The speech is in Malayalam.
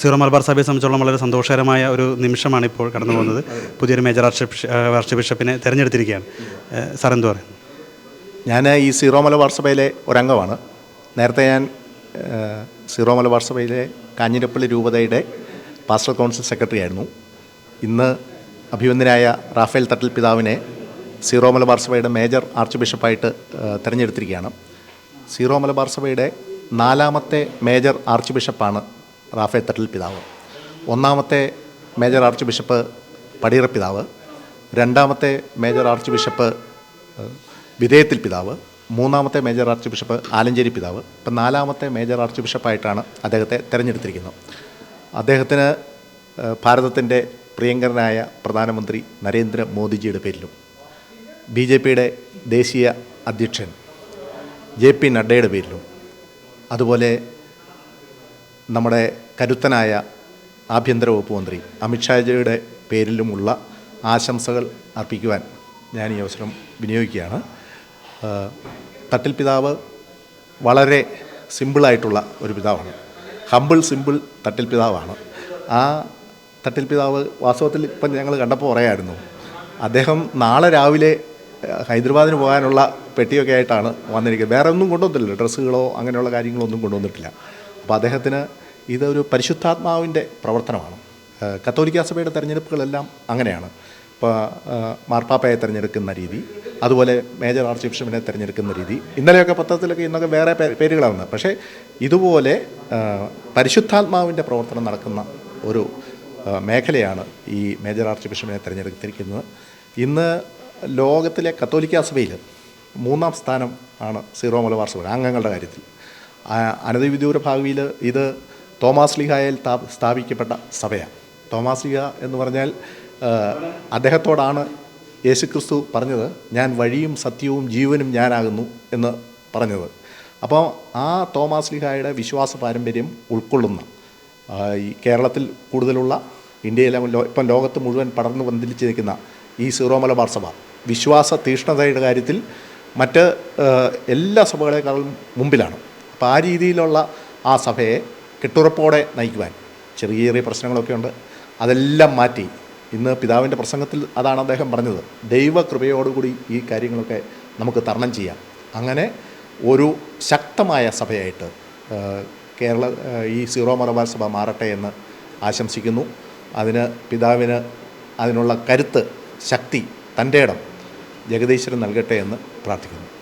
സീറോ മലബാർ സഭയെ സംബന്ധിച്ചോളം വളരെ സന്തോഷകരമായ ഒരു നിമിഷമാണ് ഇപ്പോൾ കടന്നു പോകുന്നത്. പുതിയൊരു മേജർ ആർച്ച് ബിഷ- ബിഷപ്പിനെ തിരഞ്ഞെടുത്തിരിക്കുകയാണ്. സാർ എന്തു പറയും ഞാൻ ഈ സീറോ മലബാർ സഭയിലെ ഒരംഗമാണ്. നേരത്തെ ഞാൻ സീറോ മലബാർ സഭയിലെ കാഞ്ഞിരപ്പള്ളി രൂപതയുടെ പാസ്റ്റർ കൗൺസിൽ സെക്രട്ടറി ആയിരുന്നു. ഇന്ന് അഭിവന്ദനായ റാഫേൽ തട്ടിൽ പിതാവിനെ സീറോ മലബാർ സഭയുടെ മേജർ ആർച്ച് ബിഷപ്പായിട്ട് തിരഞ്ഞെടുത്തിരിക്കുകയാണ്. സീറോ മലബാർ സഭയുടെ നാലാമത്തെ മേജർ ആർച്ച് ബിഷപ്പാണ് റാഫേൽ തട്ടൽ പിതാവ്. ഒന്നാമത്തെ മേജർ ആർച്ച് ബിഷപ്പ് പടിയറ പിതാവ്. രണ്ടാമത്തെ മേജർ ആർച്ച് ബിഷപ്പ് വിധേയത്തിൽ പിതാവ്. മൂന്നാമത്തെ മേജർ ആർച്ച് ബിഷപ്പ് ആലഞ്ചേരി പിതാവ്. ഇപ്പം നാലാമത്തെ മേജർ ആർച്ച് ബിഷപ്പായിട്ടാണ് അദ്ദേഹത്തെ തിരഞ്ഞെടുത്തിരിക്കുന്നത്. അദ്ദേഹത്തിന് ഭാരതത്തിന്റെ പ്രിയങ്കരനായ പ്രധാനമന്ത്രി നരേന്ദ്ര മോദിജിയുടെ പേരിലും ബി ജെ പിയുടെ ദേശീയ അധ്യക്ഷൻ ജെ പി നഡ്ഡയുടെ പേരിലും അതുപോലെ നമ്മുടെ കരുത്തനായ ആഭ്യന്തര വകുപ്പ് മന്ത്രി അമിത്ഷാജിയുടെ പേരിലുമുള്ള ആശംസകൾ അർപ്പിക്കുവാൻ ഞാൻ ഈ അവസരം വിനിയോഗിക്കുകയാണ്. തട്ടിൽ പിതാവ് വളരെ സിമ്പിളായിട്ടുള്ള ഒരു പിതാവാണ്. ഹമ്പിൾ സിമ്പിൾ തട്ടിൽ പിതാവാണ്. ആ തട്ടിൽ പിതാവ് വാസ്തവത്തിൽ ഇപ്പം ഞങ്ങൾ കണ്ടപ്പോൾ പറയായിരുന്നു അദ്ദേഹം നാളെ രാവിലെ ഹൈദരാബാദിന് പോകാനുള്ള പെട്ടിയൊക്കെ ആയിട്ടാണ് വന്നിരിക്കുന്നത്. വേറെ ഒന്നും കൊണ്ടുവന്നിട്ടില്ല ഡ്രസ്സുകളോ അങ്ങനെയുള്ള കാര്യങ്ങളോ ഒന്നും കൊണ്ടുവന്നിട്ടില്ല. അപ്പോൾ അദ്ദേഹത്തിന് ഇതൊരു പരിശുദ്ധാത്മാവിന്റെ പ്രവർത്തനമാണ്. കത്തോലിക്ക സഭയുടെ തെരഞ്ഞെടുപ്പുകളെല്ലാം അങ്ങനെയാണ്. ഇപ്പോൾ മാർപ്പാപ്പയെ തിരഞ്ഞെടുക്കുന്ന രീതി അതുപോലെ മേജർ ആർച്ച് ബിഷപ്പിനെ തിരഞ്ഞെടുക്കുന്ന രീതി ഇന്നലെയൊക്കെ പത്രത്തിലൊക്കെ ഇന്നൊക്കെ വേറെ പേരുകളാണ്. പക്ഷേ ഇതുപോലെ പരിശുദ്ധാത്മാവിന്റെ പ്രവർത്തനം നടക്കുന്ന ഒരു മേഖലയാണ് ഈ മേജർ ആർച്ച് ബിഷപ്പിനെ തിരഞ്ഞെടുത്തിരിക്കുന്നത്. ഇന്ന് ലോകത്തിലെ കത്തോലിക്ക സഭയിൽ മൂന്നാം സ്ഥാനം ആണ് സീറോ മലബാർ സഭ അംഗങ്ങളുടെ കാര്യത്തിൽ. അനധി വിദൂര ഭാവിയിൽ ഇത് തോമാസ് ലിഹായൽ സ്ഥാ- സ്ഥാപിക്കപ്പെട്ട സഭയാണ്. തോമാസ് ലിഹ എന്ന് പറഞ്ഞാൽ അദ്ദേഹത്തോടാണ് യേശുക്രിസ്തു പറഞ്ഞത് ഞാൻ വഴിയും സത്യവും ജീവനും ഞാനാകുന്നു എന്ന് പറഞ്ഞത്. അപ്പോൾ ആ തോമാസ് ലിഹായുടെ വിശ്വാസ പാരമ്പര്യം ഉൾക്കൊള്ളുന്ന. ഈ കേരളത്തിൽ കൂടുതലുള്ള ഇന്ത്യയിലെ ഇപ്പം ലോകത്ത് മുഴുവൻ പടർന്നു പന്തിലിച്ച് നിൽക്കുന്ന ഈ സീറോ മലബാർ സഭ വിശ്വാസ തീഷ്ണതയുടെ കാര്യത്തിൽ മറ്റ് എല്ലാ സഭകളെക്കാളും മുമ്പിലാണ്. അപ്പോൾ ആ രീതിയിലുള്ള ആ സഭയെ കെട്ടുറപ്പോടെ നയിക്കുവാൻ. ചെറിയ ചെറിയ പ്രശ്നങ്ങളൊക്കെ ഉണ്ട്. അതെല്ലാം മാറ്റി ഇന്ന് പിതാവിന്റെ പ്രസംഗത്തിൽ അതാണ് അദ്ദേഹം പറഞ്ഞത്. ദൈവകൃപയോടുകൂടി ഈ കാര്യങ്ങളൊക്കെ നമുക്ക് തരണം ചെയ്യാം. അങ്ങനെ ഒരു ശക്തമായ സഭയായിട്ട് കേരള ഈ സീറോ മലബാർ സഭ മാറട്ടെ എന്ന് ആശംസിക്കുന്നു. അതിന് പിതാവിന് അതിനുള്ള കരുത്ത് ശക്തി തന്റെ ഇടം ജഗദീശ്വരൻ നൽകട്ടെ എന്ന് പ്രാർത്ഥിക്കുന്നു.